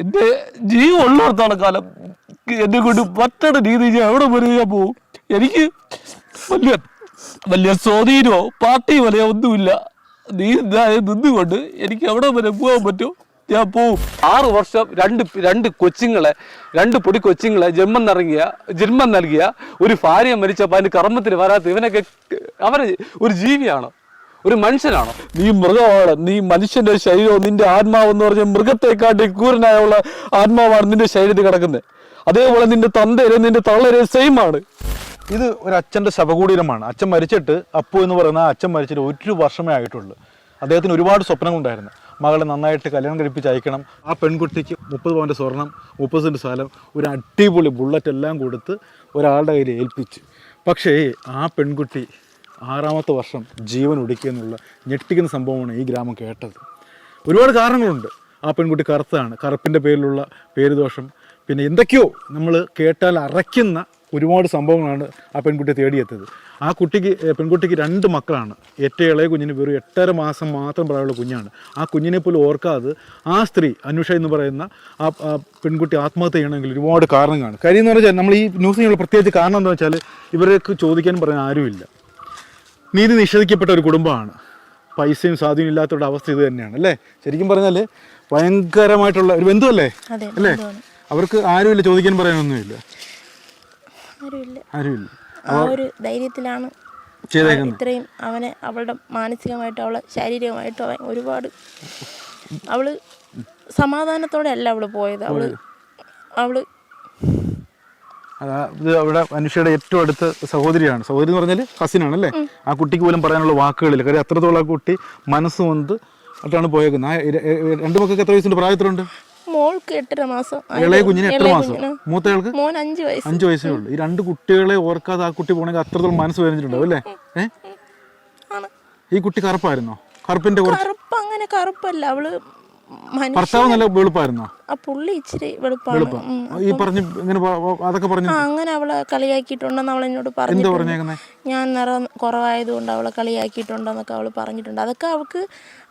എന്റെ ജീവൻ ഉള്ളിടത്തോളം കാലം. എന്നെ കൊണ്ട് പറ്റണ രീതി ഞാൻ എവിടെ വരെ ഞാൻ പോവും എനിക്ക് വലിയ വലിയ സ്വാധീനമോ പാർട്ടി വലയോ ഒന്നുമില്ല. നീ എന്തായാലും നിന്നുകൊണ്ട് എനിക്ക് എവിടെ വരെ പോകാൻ പറ്റും? ഞാൻ പോവും. ആറു വർഷം രണ്ട് രണ്ട് കൊച്ചുങ്ങളെ രണ്ട് പൊടി കൊച്ചുങ്ങളെ ജന്മം നിറങ്ങിയ ജന്മം നൽകിയ ഒരു ഭാര്യ മരിച്ചപ്പോൾ അതിന് കർമ്മത്തിന് വരാത്ത ഇവനൊക്കെ അവരെ ഒരു ജീവിയാണോ. ഒരു മനുഷ്യനാണോ? നീ മൃഗമാണ്. നീ മനുഷ്യന്റെ ശരീരവും നിന്റെ ആത്മാവ് എന്ന് പറഞ്ഞ മൃഗത്തെക്കാട്ടി ക്രൂരനായുള്ള ആത്മാവാണ് നിന്റെ ശരീരത്തിൽ കിടക്കുന്നത് അതേപോലെ നിന്റെ തന്തരെ നിന്റെ തള്ളരെ സെയിം ആണ്. ഇത് ഒരു അച്ഛന്റെ ശവകൂടീരമാണ്. അച്ഛൻ മരിച്ചിട്ട് അപ്പു എന്ന് പറയുന്ന ആ അച്ഛൻ മരിച്ചിട്ട് ഒരു വർഷമേ ആയിട്ടുള്ളൂ. അദ്ദേഹത്തിന് ഒരുപാട് സ്വപ്നങ്ങളുണ്ടായിരുന്നു. മകളെ നന്നായിട്ട് കല്യാണം കഴിപ്പിച്ച് അയക്കണം. ആ പെൺകുട്ടിക്ക് മുപ്പത് പവന്റെ സ്വർണം മുപ്പത് സെന്റ് സ്ഥലം ഒരു അടിപൊളി ബുള്ളറ്റ് എല്ലാം കൊടുത്ത് ഒരാളുടെ കയ്യിൽ ഏൽപ്പിച്ച്. പക്ഷേ ആ പെൺകുട്ടി ആറാമത്തെ വർഷം ജീവൻ ഒടുക്കിയെന്നുള്ള ഞെട്ടിക്കുന്ന സംഭവമാണ് ഈ ഗ്രാമം കേട്ടത്. ഒരുപാട് കാരണങ്ങളുണ്ട്. ആ പെൺകുട്ടി കറുത്താണ് കറുപ്പിന്റെ പേരിലുള്ള പേരുദോഷം. പിന്നെ എന്തൊക്കെയോ നമ്മൾ കേട്ടാൽ അറയ്ക്കുന്ന ഒരുപാട് സംഭവങ്ങളാണ് ആ പെൺകുട്ടിയെ തേടിയെത്തിയത്. ആ കുട്ടിക്ക് പെൺകുട്ടിക്ക് രണ്ട് മക്കളാണ്. ഏറ്റവും ഇളയ കുഞ്ഞിന് വെറും എട്ടര മാസം മാത്രം പ്രായമുള്ള കുഞ്ഞാണ്. ആ കുഞ്ഞിനെ പോലും ഓർക്കാതെ ആ സ്ത്രീ അനുഷ എന്ന് പറയുന്ന ആ പെൺകുട്ടി ആത്മഹത്യ ചെയ്യണമെങ്കിൽ ഒരുപാട് കാരണം കാര്യം എന്ന് പറഞ്ഞാൽ നമ്മൾ ഈ ന്യൂസിനുള്ള പ്രത്യേകിച്ച് കാരണം എന്താ വെച്ചാൽ ഇവർക്ക് ചോദിക്കാൻ പറയാൻ ആരുമില്ല. നീതി നിഷേധിക്കപ്പെട്ട ഒരു കുടുംബമാണ്. പൈസയും സ്വാധീനം ഒരു അവസ്ഥ ഇത് തന്നെയാണ് അല്ലേ? ശരിക്കും പറഞ്ഞാൽ ഭയങ്കരമായിട്ടുള്ള ഒരു ബന്ധുവല്ലേ? അല്ലേ? അവർക്ക് ആരുമില്ല ചോദിക്കാൻ പറയാനൊന്നുമില്ല? ആരുമില്ല. ആ ഒരു ധൈര്യത്തിലാണ് ഇത്രയും അവനെ അവളുടെ മാനസികമായിട്ടും അവളെ ശാരീരികമായിട്ടും അവൻ ഒരുപാട് അവൾ സമാധാനത്തോടെ അല്ല അവൾ പോയത്. അവൾ അവൾ അതാ ഇത് അവിടെ അനുഷയുടെ ഏറ്റവും അടുത്ത സഹോദരിയാണ്. സഹോദരി എന്ന് പറഞ്ഞാൽ കസിനാണ് അല്ലേ ആ കുട്ടിക്ക് പോലും പറയാനുള്ള വാക്കുകളില്ല. കാര്യം അത്രത്തോളം ആ കുട്ടി മനസ്സ് വന്ന് ആയിട്ടാണ് പോയേക്കുന്നത്. ആ രണ്ട് മക്കൾക്ക് എത്ര വയസ്സുണ്ട്? പ്രായത്തിലുണ്ട് മോൾക്ക് എട്ടര മാസം. ഇളയ കുഞ്ഞിന് മാസം. മൂത്തയാൾക്ക് മോൻ അഞ്ച് വയസ്സ്. അഞ്ച് വയസ്സേ ഉള്ളൂ. ഈ രണ്ട് കുട്ടികളെ ഓർക്കാതെ ആ കുട്ടി പോണെങ്കിൽ അത്രത്തോളം മനസ്സ് വേദനിച്ചിട്ടുണ്ടാവും അല്ലേ? ഏ? ഈ കുട്ടി കറുപ്പായിരുന്നോ? കറുപ്പിന്റെ കറുപ്പ് അങ്ങനെ കറുപ്പല്ല. അവൾ ഭർത്താവ് നല്ല വെളുപ്പായിരുന്നോ? ആ പുള്ളി ഇച്ചിരി വെളുപ്പാണ്. ഈ പറഞ്ഞു ഇങ്ങനെ അതൊക്കെ പറഞ്ഞു അങ്ങനെ അവളെ കളിയാക്കിയിട്ടുണ്ടെന്ന് അവൾ എന്നോട് എന്താ പറഞ്ഞേക്കുന്നേ? ഞാൻ നിറം കുറവായതുകൊണ്ട് അവളെ കളിയാക്കിയിട്ടുണ്ടെന്നൊക്കെ അവൾ പറഞ്ഞിട്ടുണ്ട്. അതൊക്കെ അവൾക്ക്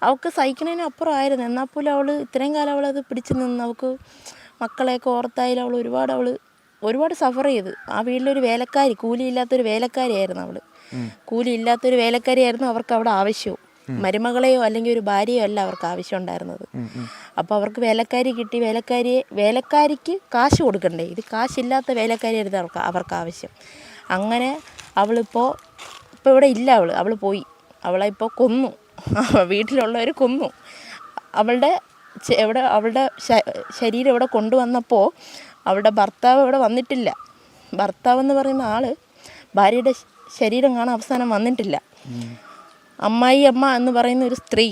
അവൾക്ക് സഹിക്കണതിന് അപ്പുറമായിരുന്നു. എന്നാൽ പോലും അവൾ ഇത്രയും കാലം അവളത് പിടിച്ചു നിന്ന് അവൾക്ക് മക്കളെയൊക്കെ ഓർത്തായാലും അവൾ ഒരുപാട് അവൾ ഒരുപാട് സഫർ ചെയ്ത്. ആ വീട്ടിലൊരു വേലക്കാരി കൂലിയില്ലാത്തൊരു വേലക്കാരിയായിരുന്നു അവൾ. കൂലിയില്ലാത്തൊരു വേലക്കാരിയായിരുന്നു അവർക്ക് അവിടെ ആവശ്യവും. മരുമകളെയോ അല്ലെങ്കിൽ ഒരു ഭാര്യയോ അല്ല അവർക്ക് ആവശ്യം ഉണ്ടായിരുന്നത് അപ്പോൾ അവർക്ക് വേലക്കാരി കിട്ടി വേലക്കാരിയെ വേലക്കാരിക്ക് കാശ് കൊടുക്കണ്ടേ? ഇത് കാശില്ലാത്ത വേലക്കാരിയായിരുന്നു അവർക്ക് അവർക്ക് ആവശ്യം. അങ്ങനെ അവളിപ്പോൾ ഇപ്പോൾ ഇവിടെ ഇല്ല അവൾ അവൾ പോയി. അവളെ ഇപ്പോൾ കൊന്നു. വീട്ടിലുള്ളവർ കൊന്നു. അവളുടെ എവിടെ അവളുടെ ശരീരം ഇവിടെ കൊണ്ടുവന്നപ്പോൾ അവളുടെ ഭർത്താവ് ഇവിടെ വന്നിട്ടില്ല. ഭർത്താവ് എന്ന് പറയുന്ന ആൾ ഭാര്യയുടെ ശരീരം കാണാൻ അവസാനം വന്നിട്ടില്ല. അമ്മായി അമ്മ എന്ന് പറയുന്ന ഒരു സ്ത്രീ.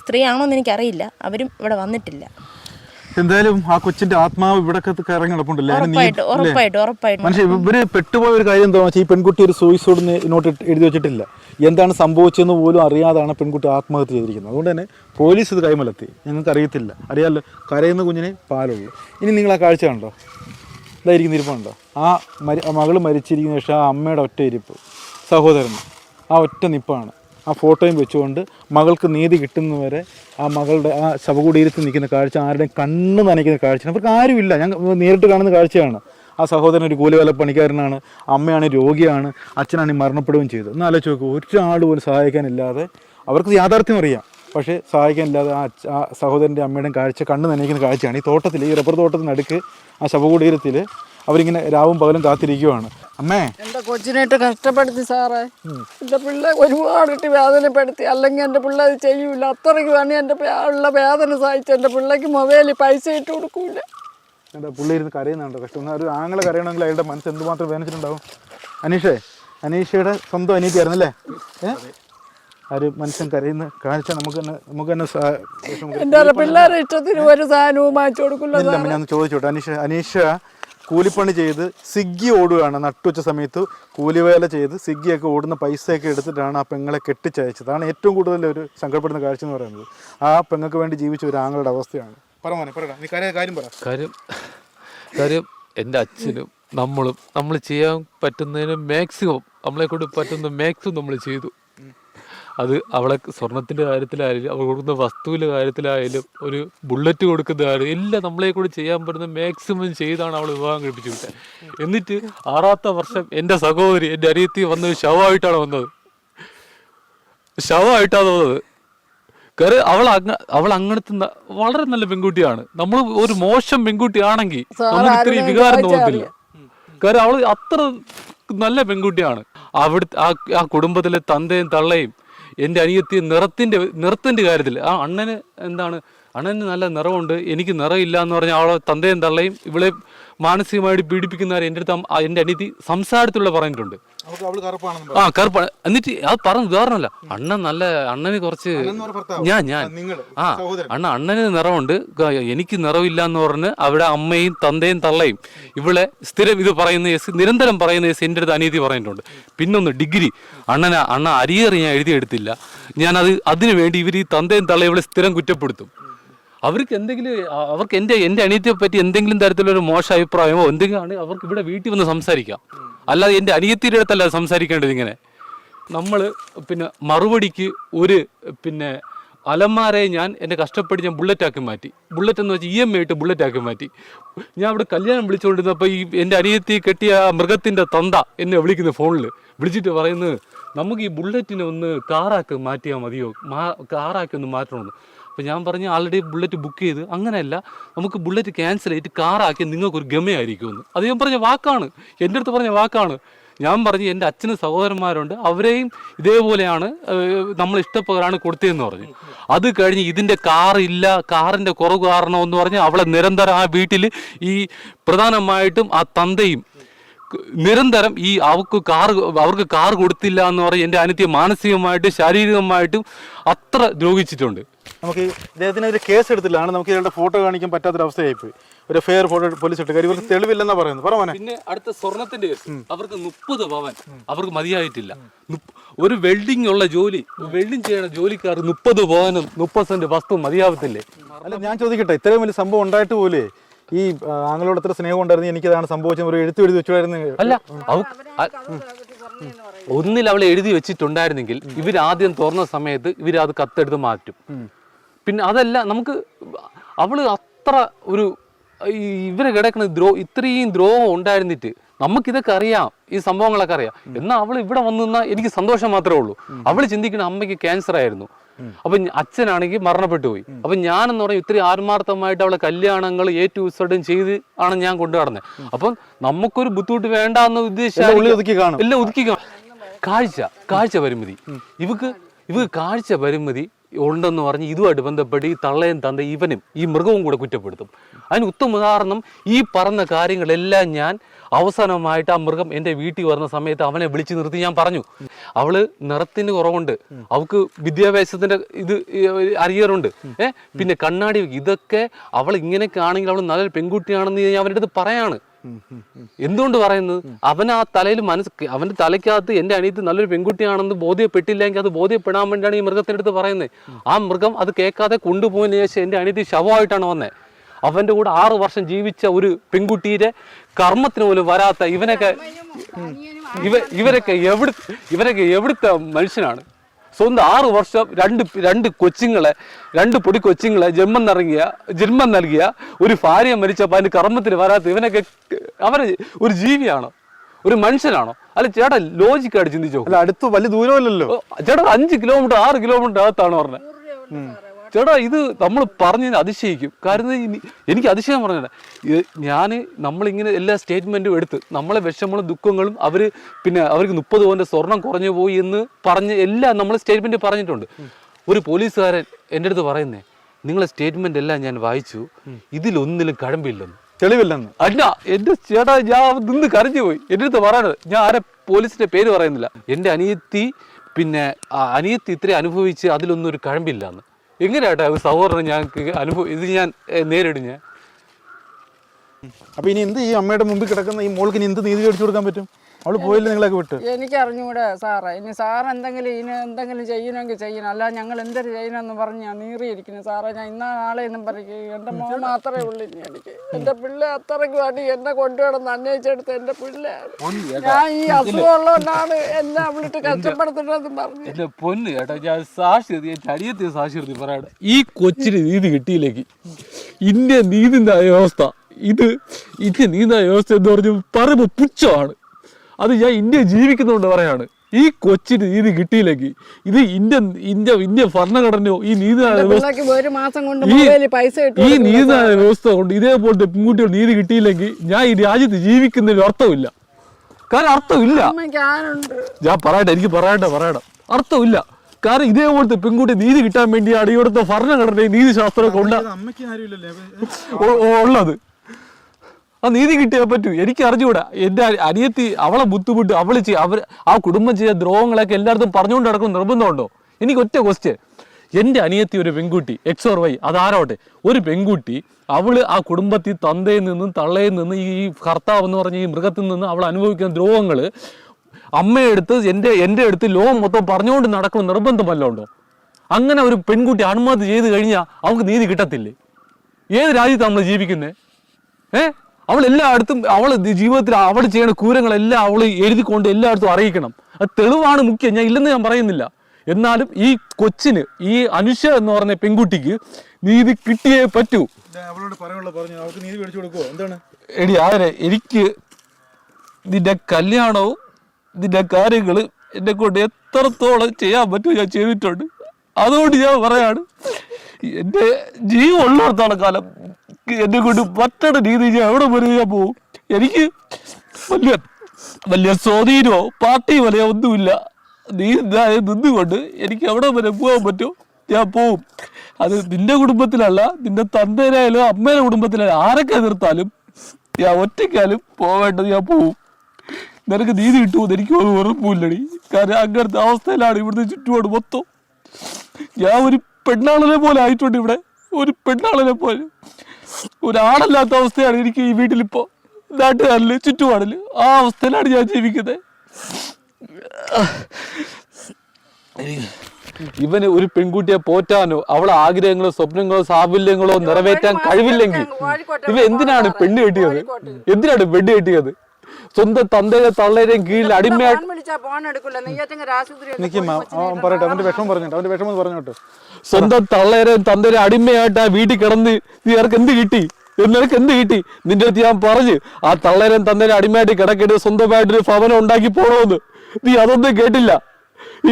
സ്ത്രീ ആണോ എന്ന് എനിക്കറിയില്ല. അവരും ഇവിടെ വന്നിട്ടില്ല. എന്തായാലും ആ കൊച്ചിന്റെ ആത്മാവ് ഇവിടെ മനുഷ്യ ഇവർ പെട്ടുപോയ ഒരു കാര്യം എന്താ വെച്ചാൽ ഈ പെൺകുട്ടി ഒരു സൂയിസൈഡ് നോട്ട് എഴുതി വെച്ചിട്ടില്ല. എന്താണ് സംഭവിച്ചതെന്ന് പോലും അറിയാതാണ് പെൺകുട്ടി ആത്മഹത്യ ചെയ്തിരിക്കുന്നത്. അതുകൊണ്ട് തന്നെ പോലീസ് ഇത് കൈമലത്തി. ഞങ്ങൾക്ക് അറിയത്തില്ല. അറിയാമല്ലോ കരയുന്ന കുഞ്ഞിനെ പാലുള്ളൂ ഇനി നിങ്ങൾ ആ കാഴ്ച കണ്ടോ? ഇതായിരിക്കുന്ന ഇരിപ്പുണ്ടോ ആ മരി ആ മകൾ മരിച്ചിരിക്കുന്ന ശേഷം ആ അമ്മയുടെ ഒറ്റ ഇരിപ്പ്. സഹോദരൻ ആ ഒറ്റ നിപ്പാണ്. ആ ഫോട്ടോയും വെച്ചുകൊണ്ട് മകൾക്ക് നീതി കിട്ടുന്നവരെ ആ മകളുടെ ആ ശവകുടീരത്തിൽ നിൽക്കുന്ന കാഴ്ച ആരുടെയും കണ്ണ് നനയ്ക്കുന്ന കാഴ്ചയാണ്. അവർക്ക് ആരുമില്ല. ഞങ്ങൾ നേരിട്ട് കാണുന്ന കാഴ്ചയാണ്. ആ സഹോദരൻ ഒരു കൂലിവേല പണിക്കാരനാണ് അമ്മയാണ് രോഗിയാണ് അച്ഛനാണ് മരണപ്പെടുകയും ചെയ്തു ഒന്ന് ആലോചിച്ച് നോക്കുക ഒരാൾ പോലും സഹായിക്കാനില്ലാതെ അവർക്ക് യാഥാർത്ഥ്യം അറിയാം. പക്ഷേ സഹായിക്കാനില്ലാതെ ആ ആ സഹോദരന്റെ അമ്മയുടെയും കാഴ്ച കണ്ണ് നനയ്ക്കുന്ന കാഴ്ചയാണ്. ഈ തോട്ടത്തിൽ ഈ റബ്ബർ തോട്ടത്തിനടുക്ക് ആ ശവകുടീരത്തിൽ അവരിങ്ങനെ രാവും പകലും കാത്തിരിക്കുവാണ്. അമ്മേ. എന്റെ കൊച്ചിനായിട്ട് കഷ്ടപ്പെടുത്തി സാറേ. എന്റെ പിള്ളേ ഒരുപാടിട്ട് വേദനപ്പെടുത്തി. അല്ലെങ്കിൽ എന്റെ പിള്ളേ അത് ചെയ്യൂല. അത്രയ്ക്ക് വേണേ എന്റെ ഉള്ള വേദന സഹിച്ചു എന്റെ പിള്ളേക്ക് മൊബൈലിൽ പൈസ ഇട്ട് കൊടുക്കൂല. എന്താ പുള്ളി ഇരുന്ന് കരയുന്നുണ്ടോ? കഷ്ടം. ഒരു ആങ്ങളെ കരയണമെങ്കിൽ അയാളുടെ മനസ്സ് എന്തുമാത്രം വേദനിച്ചിട്ടുണ്ടാവും? അനീഷേ അനീഷയുടെ സ്വന്തം അനീതിയായിരുന്നു അല്ലേ? ഏഹ് ഒരു മനുഷ്യൻ കരയുന്ന കാഴ്ച നമുക്ക് തന്നെ നമുക്ക് തന്നെ. പിള്ളേരെ ഇഷ്ടത്തിന് ഒരു സാധനവും വാങ്ങിച്ചു കൊടുക്കില്ല ഞാൻ ചോദിച്ചോട്ടെ. അനീഷ അനീഷ കൂലിപ്പണി ചെയ്ത് സിഗ്ഗി ഓടുകയാണ്. നട്ടുവച്ച സമയത്ത് കൂലിവേല ചെയ്ത് സിഗ്ഗിയൊക്കെ ഓടുന്ന പൈസയൊക്കെ എടുത്തിട്ടാണ് ആ പെങ്ങളെ കെട്ടിച്ചയച്ചത് അതാണ് ഏറ്റവും കൂടുതൽ ഒരു സങ്കടപ്പെടുന്ന കാഴ്ച എന്ന് പറയുന്നത്. ആ പെങ്ങൾക്ക് വേണ്ടി ജീവിച്ച ഒരു ആങ്ങളുടെ അവസ്ഥയാണ്. കാര്യം കാര്യം എന്റെ അച്ഛനും നമ്മളും നമ്മൾ ചെയ്യാൻ പറ്റുന്നതിന് മാക്സിമം നമ്മളെ കൊണ്ട് പറ്റുന്ന മാക്സിമം നമ്മൾ ചെയ്തു. അത് അവളെ സ്വർണത്തിന്റെ കാര്യത്തിലായാലും അവൾ കൊടുക്കുന്ന വസ്തുവിന്റെ കാര്യത്തിലായാലും ഒരു ബുള്ളറ്റ് കൊടുക്കുന്ന കാര്യം എല്ലാം നമ്മളെ കൂടി ചെയ്യാൻ പറ്റുന്ന മാക്സിമം ചെയ്താണ് അവൾ വിവാഹം കഴിപ്പിച്ചു വിട്ടത്. എന്നിട്ട് ആറാത്ത വർഷം എന്റെ സഹോദരി എന്റെ അനിയത്തി വന്നത് ശവമായിട്ടാണ് വന്നത്. ശവമായിട്ടാണ് വന്നത്. കാര്യം അവൾ അങ്ങ അവൾ അങ്ങനത്തെ വളരെ നല്ല പെൺകുട്ടിയാണ്. നമ്മൾ ഒരു മോശം പെൺകുട്ടിയാണെങ്കിൽ നമുക്ക് ഇത്രയും വികാരം തോന്നത്തില്ല. കാര്യം അവൾ അത്ര നല്ല പെൺകുട്ടിയാണ്. അവിടുത്തെ ആ ആ കുടുംബത്തിലെ തന്തയും തള്ളയും എന്റെ അനിയത്തി നിറത്തിന്റെ നിറത്തിന്റെ കാര്യത്തിൽ ആ അണ്ണന് എന്താണ് അണ്ണന് നല്ല നിറമുണ്ട് എനിക്ക് നിറമില്ല എന്ന് പറഞ്ഞ അവളെ തന്തയും തള്ളയും ഇവളെ മാനസികമായിട്ട് പീഡിപ്പിക്കുന്നവരെ എന്റെ അടുത്ത് എന്റെ അനിയത്തി സംസാരത്തിലൂടെ പറഞ്ഞിട്ടുണ്ട്. ആ കറുപ്പാണ് എന്നിട്ട് അത് പറഞ്ഞു ഉദാഹരണമല്ല അണ്ണൻ നല്ല അണ്ണന് കുറച്ച് ഞാൻ ഞാൻ. ആ അണ്ണ അണ്ണന് നിറവുണ്ട്. എനിക്ക് നിറവില്ല എന്ന് പറഞ്ഞ് അവിടെ അമ്മയും തന്തയും തള്ളയും. ഇവിടെ സ്ഥിരം ഇത് പറയുന്ന കേസ് നിരന്തരം പറയുന്ന കേസ് എന്റെ അടുത്ത് അനീതി പറഞ്ഞിട്ടുണ്ട്. പിന്നൊന്ന് ഡിഗ്രി. അണ്ണന അണ്ണ അരിയേറി ഞാൻ എഴുതിയെടുത്തില്ല. ഞാനത് അതിനു വേണ്ടി ഇവർ ഈ തന്തയും തള്ളയും ഇവിടെ സ്ഥിരം കുറ്റപ്പെടുത്തും. അവർക്ക് എന്തെങ്കിലും അവർക്ക് എന്റെ എന്റെ അനീതിയെ പറ്റി എന്തെങ്കിലും തരത്തിലൊരു മോശ അഭിപ്രായമോ എന്തെങ്കിലും ആണ് അവർക്ക് ഇവിടെ വീട്ടിൽ വന്ന് സംസാരിക്കാം. അല്ലാതെ എന്റെ അനിയത്തിയുടെ അടുത്തല്ല സംസാരിക്കേണ്ടത് ഇങ്ങനെ. നമ്മൾ പിന്നെ മറുപടിക്ക് ഒരു പിന്നെ അലമാരെ ഞാൻ എന്റെ കഷ്ടപ്പെട്ട് ഞാൻ ബുള്ളറ്റ് ആക്കി മാറ്റി. ബുള്ളറ്റ് എന്ന് വെച്ചാൽ ഇ എം ഐ ഇട്ട് ബുള്ളറ്റ് ആക്കി മാറ്റി. ഞാൻ അവിടെ കല്യാണം വിളിച്ചുകൊണ്ടിരുന്നപ്പോൾ ഈ എന്റെ അനിയത്തി കെട്ടിയ മൃഗത്തിന്റെ തന്ത എന്നെ വിളിക്കുന്നു ഫോണിൽ വിളിച്ചിട്ട് പറയുന്നത് നമുക്ക് ഈ ബുള്ളറ്റിനെ ഒന്ന് കാറാക്കി മാറ്റിയാൽ മതിയോ? മാ കാറാക്കി ഒന്ന് മാറ്റണമെന്ന് അപ്പോൾ ഞാൻ പറഞ്ഞു ആൾറെഡി ബുള്ളറ്റ് ബുക്ക് ചെയ്ത് അങ്ങനെയല്ല നമുക്ക് ബുള്ളറ്റ് ക്യാൻസൽ ചെയ്തിട്ട് കാറാക്കി നിങ്ങൾക്കൊരു ഗമയായിരിക്കുമെന്ന്. അത് ഞാൻ പറഞ്ഞ വാക്കാണ്. എന്റെ അടുത്ത് പറഞ്ഞ വാക്കാണ്. ഞാൻ പറഞ്ഞു എന്റെ അച്ഛന് സഹോദരന്മാരുണ്ട് അവരെയും ഇതേപോലെയാണ് നമ്മൾ ഇഷ്ടപ്പെടാണ് കൊടുത്തതെന്ന് പറഞ്ഞു. അത് കഴിഞ്ഞ് ഇതിന്റെ കാറില്ല കാറിന്റെ കുറവ് കാരണം എന്ന് പറഞ്ഞ് അവളെ നിരന്തരം ആ വീട്ടിൽ ഈ പ്രധാനമായിട്ടും ആ തന്തയും നിരന്തരം ഈ അവർക്ക് കാർ അവർക്ക് കാർ കൊടുത്തില്ല എന്ന് പറഞ്ഞ് എന്റെ അനിത്യം മാനസികമായിട്ടും ശാരീരികമായിട്ടും അത്ര ദ്രോഹിച്ചിട്ടുണ്ട്. നമുക്ക് ഇദ്ദേഹത്തിനെതിരെ കേസ് എടുത്തില്ലാണ് നമുക്ക് ഇയാളുടെ ഫോട്ടോ കാണിക്കാൻ പറ്റാത്തൊരവസ്ഥയായിപ്പോയി ഒരു ഫെയർ ഫോട്ടോ പോലീസ് കാര്യം ഇവർക്ക് തെളിവില്ലെന്നാ പറയുന്നത്. പറഞ്ഞു പിന്നെ അടുത്ത സ്വർണത്തിന്റെ കേസ് അവർക്ക് മുപ്പത് പവൻ. അവർക്ക് മതിയായിട്ടില്ല. ഒരു വെൽഡിംഗ് ഉള്ള ജോലി വെൽഡിംഗ് ചെയ്യുന്ന ജോലിക്കാർ മുപ്പത് പവനും മുപ്പത് സെന്റ് വസ്തു മതിയാവത്തില്ലേ? അല്ല ഞാൻ ചോദിക്കട്ടെ. ഇത്രയും വലിയ സംഭവം ഉണ്ടായിട്ട് പോലെ? ഈ ആങ്ങളോട് അത്ര സ്നേഹം ഉണ്ടായിരുന്നു. എനിക്കതാണ് സംഭവിച്ചത് ഒരു എഴുത്ത് എഴുതി വെച്ചുമായിരുന്നു അല്ല ഒന്നിൽ അവൾ എഴുതി വെച്ചിട്ടുണ്ടായിരുന്നെങ്കിൽ ഇവരാദ്യം ആദ്യം തുറന്ന സമയത്ത് ഇവരത് അത് കത്തെടുത്ത് മാറ്റും. പിന്നെ അതല്ല നമുക്ക് അവൾ അത്ര ഒരു ഇവരെ കിടക്കുന്ന ദ്രോ ഇത്രയും ദ്രോഹം ഉണ്ടായിരുന്നിട്ട് നമുക്കിതൊക്കെ അറിയാം ഈ സംഭവങ്ങളൊക്കെ അറിയാം. എന്നാൽ അവൾ ഇവിടെ വന്നു നിന്നാൽ എനിക്ക് സന്തോഷം മാത്രമേ ഉള്ളൂ. അവൾ ചിന്തിക്കുന്ന അമ്മയ്ക്ക് ക്യാൻസർ ആയിരുന്നു. അപ്പൊ അച്ഛനാണെങ്കിൽ മരണപ്പെട്ടു പോയി. അപ്പൊ ഞാനെന്ന് പറയും ഇത്രയും ആത്മാർത്ഥമായിട്ട് അവളെ കല്യാണങ്ങൾ എ ടു സഡും ചെയ്ത് ആണ് ഞാൻ കൊണ്ടു നടന്നത് അപ്പം നമുക്കൊരു ബുദ്ധിമുട്ട് വേണ്ട എന്ന് കാണും. എല്ലാം ഒതുക്കി. കാഴ്ച കാഴ്ച പരിമിതി. ഇവക്ക് ഇവക്ക് കാഴ്ച പരിമിതി ഉണ്ടെന്ന് പറഞ്ഞ് ഇതുമായിട്ട് ബന്ധപ്പെട്ട് ഈ തള്ളയും തന്ത ഇവനും ഈ മൃഗവും കൂടെ കുറ്റപ്പെടുത്തും. അതിന് ഉത്തമ ഉദാഹരണം ഈ പറഞ്ഞ കാര്യങ്ങളെല്ലാം ഞാൻ അവസാനമായിട്ട് ആ മൃഗം എന്റെ വീട്ടിൽ വരുന്ന സമയത്ത് അവനെ വിളിച്ചു നിർത്തി ഞാൻ പറഞ്ഞു. അവൾ നിറത്തിന് കുറവുണ്ട്. അവൾക്ക് വിദ്യാഭ്യാസത്തിന്റെ ഇത് അറിയാറുണ്ട് ഏഹ് പിന്നെ കണ്ണാടി ഇതൊക്കെ അവൾ ഇങ്ങനെയൊക്കെ ആണെങ്കിൽ അവൾ നല്ലൊരു പെൺകുട്ടിയാണെന്ന് ഞാൻ അവന്റെ അടുത്ത് പറയാണ്. എന്തുകൊണ്ട് പറയുന്നത്? അവൻ ആ തലയിൽ മനസ്സ് അവന്റെ തലയ്ക്കകത്ത് എന്റെ അനിയത്ത് നല്ലൊരു പെൺകുട്ടിയാണെന്ന് ബോധ്യപ്പെട്ടില്ലെങ്കിൽ അത് ബോധ്യപ്പെടാൻ വേണ്ടിയാണ് ഈ മൃഗത്തിന്റെ അടുത്ത് പറയുന്നത്. ആ മൃഗം അത് കേൾക്കാതെ കൊണ്ടുപോയതിന് ശേഷം എന്റെ അനിയത്തി ശവമായിട്ടാണ് വന്നത് അവന്റെ കൂടെ ആറ് വർഷം ജീവിച്ച ഒരു പെൺകുട്ടിയുടെ കർമ്മത്തിന് പോലും വരാത്ത ഇവനൊക്കെ ഇവ ഇവരൊക്കെ എവിടെ ഇവരൊക്കെ എവിടുത്തെ മനുഷ്യനാണ്? സ്വന്തം ആറ് വർഷം രണ്ട് രണ്ട് കൊച്ചുങ്ങളെ രണ്ട് പൊടി കൊച്ചുങ്ങളെ ജന്മം നിറങ്ങിയ ജന്മം നൽകിയ ഒരു ഭാര്യ മരിച്ചപ്പോൾ അതിന് കർമ്മത്തിന് വരാത്ത ഇവനൊക്കെ അവരെ ഒരു ജീവിയാണോ? ഒരു മനുഷ്യനാണോ? അല്ല ചേട്ടാ ലോജിക്കായിട്ട് ചിന്തിച്ചോ അല്ല അടുത്ത് വലിയ ദൂരമല്ലല്ലോ. ചേട്ടൻ ചേട്ടാ അഞ്ച് കിലോമീറ്റർ ആറ് കിലോമീറ്റർ അകത്താണ് പറഞ്ഞത്. ചേട്ടാ ഇത് നമ്മൾ പറഞ്ഞു അതിശയിക്കും. കാരണം എനിക്ക് അതിശയം പറഞ്ഞത് ഞാൻ നമ്മളിങ്ങനെ എല്ലാ സ്റ്റേറ്റ്മെന്റും എടുത്ത് നമ്മളെ വിഷമങ്ങളും ദുഃഖങ്ങളും അവർ പിന്നെ അവർക്ക് മുപ്പത് പവന്റെ സ്വർണം കുറഞ്ഞു പോയി എന്ന് പറഞ്ഞ് എല്ലാം നമ്മൾ സ്റ്റേറ്റ്മെന്റ് പറഞ്ഞിട്ടുണ്ട്. ഒരു പോലീസുകാരൻ എന്റെ അടുത്ത് പറയുന്നേ നിങ്ങളെ സ്റ്റേറ്റ്മെന്റ് എല്ലാം ഞാൻ വായിച്ചു. ഇതിലൊന്നിലും കഴമ്പില്ലെന്ന് തെളിവില്ലെന്ന്. അല്ല എന്റെ ചേട്ടാ ഞാൻ നിന്ന് കരഞ്ഞു പോയി. എന്റെ അടുത്ത് പറയണത് ഞാൻ ആരെ പോലീസിന്റെ പേര് പറയുന്നില്ല. എന്റെ അനിയത്തി പിന്നെ അനിയത്തി ഇത്രയും അനുഭവിച്ച് അതിലൊന്നും ഒരു കഴമ്പില്ലാന്ന് എങ്ങനെയാട്ടാ സൗഹൃദം ഞങ്ങൾക്ക് അനുഭവം ഇത് ഞാൻ നേരിടും ഞാൻ അപ്പൊ ഇനി എന്ത് ഈ അമ്മയുടെ മുമ്പിൽ കിടക്കുന്ന ഈ മോൾക്ക് ഇനി എന്ത് നീതി മേടിച്ചു കൊടുക്കാൻ പറ്റും? അവൾ പോയില്ല നിങ്ങളൊക്കെ വിട്ട്? എനിക്ക് അറിഞ്ഞൂടെ സാറേ. ഇനി സാർ എന്തെങ്കിലും ഇനി എന്തെങ്കിലും ചെയ്യണമെങ്കിൽ ചെയ്യണം. അല്ല ഞങ്ങൾ എന്തൊരു ചെയ്യണമെന്ന് പറഞ്ഞ് ഞാൻ നീറിയിരിക്കുന്നു സാറേ. ഞാൻ ഇന്നാ നാളെ എന്നും പറയും. എന്റെ മോൻ മാത്രമേ ഉള്ളൂ ഇനി എനിക്ക്. എന്റെ പിള്ളേ അത്രയ്ക്ക് വേണ്ടി എന്നെ കൊണ്ടുപോകണം അന്വേഷിച്ചെടുത്ത് എന്റെ പിള്ളേയാണ് ഞാൻ ഈ അസുഖമുള്ളതുകൊണ്ടാണ് എന്നെ വിളിട്ട് കഷ്ടപ്പെടുത്തുന്നതെന്ന് പറഞ്ഞു. എന്റെ പൊന്ന് കേട്ടോ ഞാൻ സാക്ഷി ചരിയത്തെ സാക്ഷി പറയട്ടെ ഈ കൊച്ചിന് നീതി കിട്ടിയില്ലെങ്കിൽ ഇന്ത്യ നീതിന്തായ വ്യവസ്ഥ. ഇത് ഇന്ത്യ നീതിന്തായ വ്യവസ്ഥ എന്ന് പറഞ്ഞു പറയുമ്പോൾ പുച്ഛമാണ്. അത് ഞാൻ ഇന്ത്യ ജീവിക്കുന്നതുകൊണ്ട് പറയാണ്. ഈ കൊച്ചിന് നീതി കിട്ടിയില്ലെങ്കിൽ ഇത് ഇന്ത്യ ഇന്ത്യ ഇന്ത്യ ഭരണഘടനയോ ഈ നീതി വ്യവസ്ഥ ഒരു മാസം കൊണ്ട് ഈ- മൊബൈലിൽ പൈസ ഇട്ടു ഈ നീതിന്യായ വ്യവസ്ഥ കൊണ്ട് ഇതേപോലത്തെ പെൺകുട്ടികൾ നീതി കിട്ടിയില്ലെങ്കിൽ ഞാൻ ഈ രാജ്യത്ത് ജീവിക്കുന്നതിൽ അർത്ഥമില്ല. കാരണം അർത്ഥമില്ല. ഞാൻ പറയട്ടെ എനിക്ക് പറയട്ടെ പറയണം അർത്ഥമില്ല. കാരണം ഇതേപോലത്തെ പെൺകുട്ടി നീതി കിട്ടാൻ വേണ്ടിയാണ് ഇവിടുത്തെ ഭരണഘടനയും നീതിശാസ്ത്രമൊക്കെ ഉള്ളത്. ആ നീതി കിട്ടിയാൽ പറ്റൂ. എനിക്ക് അറിഞ്ഞുകൂടാ എന്റെ അനി- അനിയത്തി അവളെ ബുദ്ധിമുട്ട് അവൾ അവർ ആ കുടുംബം ചെയ്ത ദ്രോഹങ്ങളൊക്കെ എല്ലായിടത്തും പറഞ്ഞുകൊണ്ട് നടക്കും നിർബന്ധമുണ്ടോ? എനിക്ക് ഒറ്റ ക്വസ്റ്റ്യൻ എന്റെ അനിയത്തി ഒരു പെൺകുട്ടി എക്സ് ഓർ വൈ അതാരോട്ടെ ഒരു പെൺകുട്ടി അവൾ ആ കുടുംബത്തിൽ തന്തയിൽ നിന്നും തള്ളയിൽ നിന്ന് ഈ ഭർത്താവ് എന്ന് പറഞ്ഞ ഈ മൃഗത്തിൽ നിന്ന് അവൾ അനുഭവിക്കുന്ന ദ്രോഹങ്ങൾ അമ്മയെടുത്ത് എന്റെ എന്റെ അടുത്ത് ലോകം മൊത്തം പറഞ്ഞുകൊണ്ട് നടക്കുന്ന നിർബന്ധമല്ലോ ഉണ്ടോ? അങ്ങനെ ഒരു പെൺകുട്ടി ആത്മഹത്യ ചെയ്ത് കഴിഞ്ഞാൽ അവൾക്ക് നീതി കിട്ടത്തില്ലേ? ഏത് രാജ്യത്താണ് നമ്മൾ ജീവിക്കുന്നത് ഏ? അവൾ എല്ലായിടത്തും അവൾ ജീവിതത്തിൽ അവൾ ചെയ്യുന്ന ക്രൂരങ്ങളെല്ലാം അവൾ എഴുതിക്കൊണ്ട് എല്ലായിടത്തും അറിയിക്കണം. അത് തെളിവാണ് മുഖ്യം. ഞാൻ ഇല്ലെന്ന് ഞാൻ പറയുന്നില്ല. എന്നാലും ഈ കൊച്ചിന് ഈ അനുഷ എന്ന് പറഞ്ഞ പെൺകുട്ടിക്ക് നീതി കിട്ടിയേ പറ്റൂ. അവളോട് പറയാനുള്ള പറഞ്ഞു. അവൾക്ക് നീതി മേടിച്ചു എന്താണ്? എടി ആരെ? എനിക്ക് നിന്റെ കല്യാണവും നിന്റെ കാര്യങ്ങൾ എന്നെ കൊണ്ട് എത്രത്തോളം ചെയ്യാൻ പറ്റും ഞാൻ ചെയ്തിട്ടുണ്ട്. അതുകൊണ്ട് ഞാൻ പറയാണ് എന്റെ ജീവൻ ഉള്ളിടത്തോളം കാലം എന്നെ കൊണ്ട് പറ്റണ രീതി ഞാൻ എവിടെ വരെ ഞാൻ പോവും? എനിക്ക് വലിയ വലിയ സ്വാധീനമോ പാർട്ടി വലയോ ഒന്നുമില്ല. നീ ഇതായി നിന്നുകൊണ്ട് എനിക്ക് എവിടെ വരെ പോകാൻ പറ്റുമോ ഞാൻ പോവും. അത് നിന്റെ കുടുംബത്തിലല്ല നിന്റെ തന്തേനായാലും അമ്മയുടെ കുടുംബത്തിലായാലും ആരൊക്കെ എതിർത്താലും ഞാൻ ഒറ്റയ്ക്കാലും പോവേണ്ടത് ഞാൻ പോവും. നിനക്ക് നീതി കിട്ടുമെന്ന് എനിക്ക് ഒരു ഉറപ്പില്ലടി കാരണം അങ്ങനത്തെ അവസ്ഥയിലാണ് ഇവിടുത്തെ ചുറ്റുപാട് മൊത്തം. ഞാൻ ഒരു പെണ്ണാളനെ പോലെ ആയിട്ടുണ്ട് ഇവിടെ. ഒരു പെണ്ണാളിനെ പോലെ. ഒരാളല്ലാത്ത അവസ്ഥയാണ് എനിക്ക് ഈ വീട്ടിൽ വീട്ടിലിപ്പോ. നാട്ടുകാരിൽ ചുറ്റുപാടിൽ. ആ അവസ്ഥയിലാണ് ഞാൻ ജീവിക്കുന്നത് ഇവന് ഒരു പെൺകുട്ടിയെ പോറ്റാനോ അവളെ ആഗ്രഹങ്ങളോ സ്വപ്നങ്ങളോ സാഫല്യങ്ങളോ നിറവേറ്റാൻ കഴിവില്ലെങ്കിൽ ഇവ എന്തിനാണ് പെണ്ണ് കെട്ടിയത്? എന്തിനാണ് പെണ്ണ് കെട്ടിയത്? സ്വന്തം തന്തയുടെ തള്ളയുടെയും കീഴിൽ അടിമയായിട്ട് പറയട്ടെ അവന്റെ വിഷമം പറഞ്ഞോട്ടെ അവന്റെ വിഷമം പറഞ്ഞോട്ടെ. സ്വന്തം തള്ളയുടെയും തന്തയുടെ അടിമയായിട്ട് ആ വീട്ടിൽ കിടന്ന് നീ നിനക്ക് എന്ത് കിട്ടി? നിനക്ക് എന്ത് കിട്ടി? നിന്റെ അടുത്ത് ഞാൻ പറഞ്ഞു ആ തള്ളേരും തന്തേരെ അടിമയായിട്ട് കിടക്കേണ്ടത് സ്വന്തമായിട്ടൊരു ഭവനം ഉണ്ടാക്കി പോണോന്ന്. നീ അതൊന്നും കേട്ടില്ല.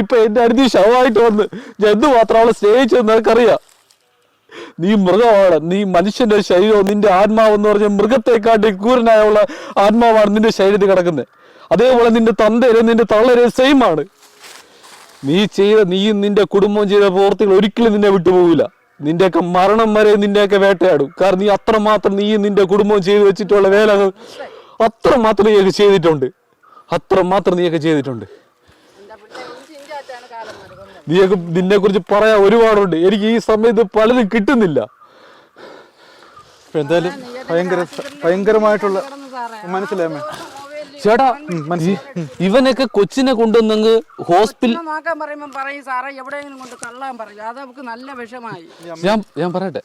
ഇപ്പൊ എന്റെ അടുത്ത് ശവമായിട്ട് വന്ന് ഞാൻ എന്തുമാത്രം അവളെ സ്നേഹിച്ചത് നിനക്കറിയാം? നീ മൃഗമാണ് നീ മനുഷ്യന്റെ ശരീരവും നിന്റെ ആത്മാവെന്ന് പറഞ്ഞ മൃഗത്തെക്കാട്ടി ക്രൂരനായുള്ള ആത്മാവാണ് നിന്റെ ശരീരത്തിൽ കിടക്കുന്നത്. അതേപോലെ നിന്റെ തന്തേരും നിന്റെ തള്ളേരും സെയിം ആണ്. നീ ചെയ്ത നീയും നിന്റെ കുടുംബവും ചെയ്ത പ്രവർത്തികൾ ഒരിക്കലും നിന്നെ വിട്ടുപോകില്ല. നിന്റെയൊക്കെ മരണം വരെ നിന്റെയൊക്കെ വേട്ടയാടും. കാരണം നീ അത്രമാത്രം നീയും നിന്റെ കുടുംബവും ചെയ്തു വെച്ചിട്ടുള്ള വേലകൾ അത്രമാത്രം നീയൊക്കെ ചെയ്തിട്ടുണ്ട്. അത്രമാത്രം നീയൊക്കെ ചെയ്തിട്ടുണ്ട്. നീയൊക്കെ നിന്നെ കുറിച്ച് പറയാൻ ഒരുപാടുണ്ട്. എനിക്ക് ഈ സമയത്ത് പലതും കിട്ടുന്നില്ല. എന്തായാലും ഭയങ്കര ഭയങ്കരമായിട്ടുള്ള മനസ്സിലാമേ ചേട്ടാ ഇവനൊക്കെ കൊച്ചിനെ കൊണ്ടുവന്നങ്ങ് ഹോസ്പിറ്റൽ നോക്കാൻ പറയുമ്പോൾ പറയും സാറേ എവിടെയെങ്കിലും കൊണ്ട് തള്ളാൻ പറയും. അത് നമുക്ക് നല്ല വിഷമായി. ഞാൻ ഞാൻ പറയട്ടെ.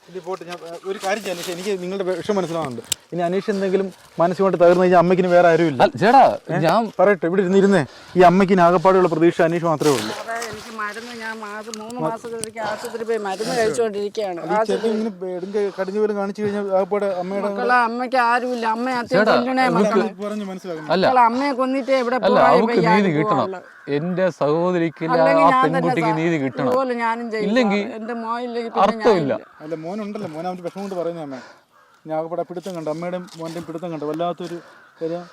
ഞാൻ ഒരു കാര്യം എനിക്ക് നിങ്ങളുടെ വിഷം മനസ്സിലാവുന്നുണ്ട്. ഇനി അനീഷ് എന്തെങ്കിലും മനസ്സുകൊണ്ട് തകർന്നു കഴിഞ്ഞാൽ അമ്മയ്ക്കിന് വേറെ ആരുമില്ല ഇല്ല. ചേട്ടാ ഞാൻ പറയട്ടെ ഇവിടെ ഇരുന്നിരുന്നേ. ഈ അമ്മയ്ക്കിന് ആകപ്പാടുള്ള പ്രതീക്ഷ അനീഷ് മാത്രമേ ഉള്ളൂ. എനിക്ക് മരുന്ന് ഞാൻ മാസം മൂന്ന് ആശുപത്രി പോയി മരുന്ന് കഴിച്ചുകൊണ്ടിരിക്കുകയാണ്. കടിഞ്ഞു പോലും കാണിച്ചു കഴിഞ്ഞാൽ ആകപ്പാടെ അമ്മയുടെ അമ്മയ്ക്ക് ആരുമില്ല. അമ്മ അല്ല അമ്മയെ കൊന്നിട്ടേ ഇവിടെ നീതി കിട്ടണം. എന്റെ സഹോദരിക്ക് ആ പെൺകുട്ടിക്ക് നീതി കിട്ടണം. ഇതുപോലെ ഞാനും ചെയ്യും ഇല്ലെങ്കിൽ അർത്ഥമില്ല. അല്ല മോനുണ്ടല്ലോ. മോനെ വിഷമം കൊണ്ട് പറയുന്നത് അമ്മ. ഞാൻ പിടുത്തം കണ്ടു. അമ്മയുടെയും മോന്റെയും പിടുത്തം കണ്ടു. വല്ലാത്തൊരു കാര്യം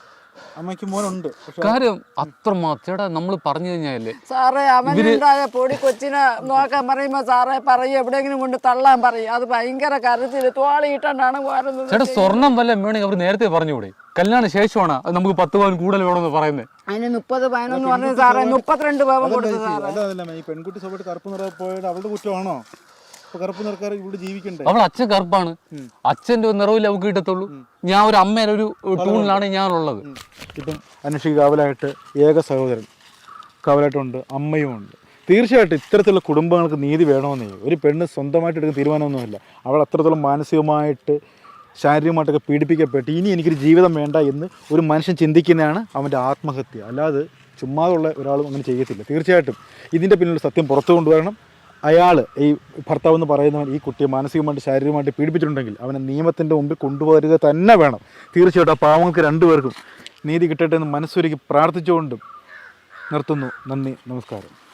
അമ്മയ്ക്ക് മോനുണ്ട്. കാര്യം അത്രമാത്രം ചേട്ടാ നമ്മൾ പറഞ്ഞു കഴിഞ്ഞാലേ സാറേ അവനുണ്ടായ പൊടി കൊച്ചിനെ നോക്കാൻ പറയുമ്പോ സാറേ പറയും എവിടെയെങ്കിലും കൊണ്ട് തള്ളാൻ പറയും. അത് ഭയങ്കര കരച്ചിൽ തോളിയിട്ടാണ് വരുന്നത് ചേട്ടാ സ്വർണം വല്ല വേണമെങ്കിൽ അവർ നേരത്തെ പറഞ്ഞുകൂടെ? കല്യാണ ശേഷമാണ്? അത് നമുക്ക് പത്ത് പവൻ കൂടുതൽ വേണമെന്ന് പറയുന്നത്. അതിന് മുപ്പത് പവനെന്ന് പറഞ്ഞു സാറേ മുപ്പത്തിരണ്ട് പവൻ കൊടുത്തു സാറേ. അല്ല അതല്ല ഈ പെൺകുട്ടി കറുപ്പ് നിറ പോയത് അവളുടെ കുറ്റമാണോ? കറുപ്പ് നിറക്കാർ ഇവിടെ ജീവിക്കണ്ടേ? അവൾ അച്ഛൻ കറുപ്പാണ് അച്ഛന്റെ ഒരു നിറവില്ല അവൾക്ക് കിട്ടത്തുള്ളൂ. ഞാൻ ഒരു അമ്മയുടെ ഒരു ടൂണിലാണ് ഞാനുള്ളത് ഇപ്പം അന്വേഷിക്ക് കാവലായിട്ട് ഏക സഹോദരൻ കാവലായിട്ടുണ്ട് അമ്മയും ഉണ്ട്. തീർച്ചയായിട്ടും ഇത്തരത്തിലുള്ള കുടുംബങ്ങൾക്ക് നീതി വേണമെന്നേ ഒരു പെണ്ണ് സ്വന്തമായിട്ട് എടുക്കുന്ന തീരുമാനമൊന്നുമില്ല. അവൾ അത്രത്തോളം മാനസികമായിട്ട് ശാരീരികമായിട്ടൊക്കെ പീഡിപ്പിക്കപ്പെട്ട് ഇനി എനിക്കൊരു ജീവിതം വേണ്ട എന്ന് ഒരു മനുഷ്യൻ ചിന്തിക്കുന്നതാണ് അവന്റെ ആത്മഹത്യ. അല്ലാതെ ചുമ്മാതുള്ള ഒരാളും അങ്ങനെ ചെയ്യത്തില്ല. തീർച്ചയായിട്ടും ഇതിന്റെ പിന്നിലുള്ള സത്യം പുറത്തു കൊണ്ടുവരണം അയാൾ ഈ ഭർത്താവ് എന്ന് പറയുന്നവൻ ഈ കുട്ടിയെ മാനസികമായിട്ട് ശാരീരികമായിട്ട് പീഡിപ്പിച്ചിട്ടുണ്ടെങ്കിൽ അവനെ നിയമത്തിന്റെ മുമ്പിൽ കൊണ്ടുപോകരുത് തന്നെ വേണം. തീർച്ചയായിട്ടും ആ പാവങ്ങൾക്ക് രണ്ടുപേർക്കും നീതി കിട്ടട്ടെ എന്ന് മനസ്സൊരുക്കി പ്രാർത്ഥിച്ചുകൊണ്ടും നിർത്തുന്നു. നന്ദി. നമസ്കാരം.